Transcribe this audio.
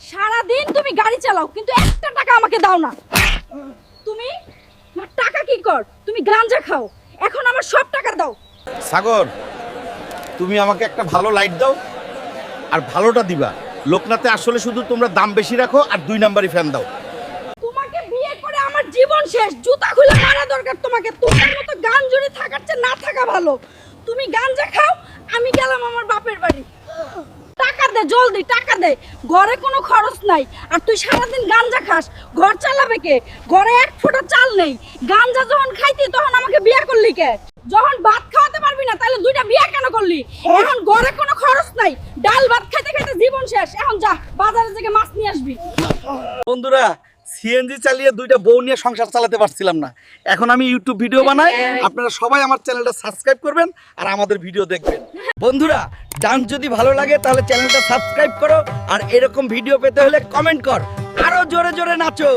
সারাদিন তুমি গাড়ি চালাও কিন্তু একটা টাকা আমাকে দাও না। তুমি তোমার টাকা কি কর? তুমি গাঞ্জা খাও। এখন আমার সব টাকা দাও। সাগর তুমি আমাকে একটা ভালো লাইট দাও আর ভালোটা দিবা। লোকনাথে আসলে শুধু তোমরা দাম বেশি রাখো আর দুই নাম্বারই ফ্যান দাও। তোমাকে বিয়ে করে আমার জীবন শেষ। জুতা খুলে মারা দরকার তোমাকে। তোমার মতো গান জুড়ে থাকার চেয়ে না থাকা ভালো। তুমি গাঞ্জা খাও আমি গেলাম আমার বাপের বাড়ি। দে জলদি টাকা দে। ঘরে কোনো খরচ নাই। আর তুই সারাদিন গাঞ্জা খাস। ঘর চালাবে কে? ঘরে এক ফোঁটা চাল নেই। গাঞ্জা যখন খাইতি, তখন আমাকে বিয়ে করলি কে? যখন ভাত খাওয়াতে পারবি না, তাহলে দুইটা বিয়ে কেন করলি? এখন ঘরে কোনো খরচ নাই। ডাল ভাত খাইতে খাইতে জীবন শেষ। এখন যা বাজারে থেকে মাছ নিয়ে আসবি। বন্ধুরা সিএনজি চালিয়ে দুইটা বউ নিয়ে সংসার চালাতে পারছিলাম না। এখন আমি ইউটিউব ভিডিও বানাই, আপনারা সবাই আমার চ্যানেলটা সাবস্ক্রাইব করবেন আর আমাদের ভিডিও দেখবেন। বন্ধুরা, ডান্স যদি ভালো লাগে তাহলে চ্যানেলটা সাবস্ক্রাইব করো আর এরকম ভিডিও পেতে হলে কমেন্ট কর। আরও জোরে জোরে নাচো।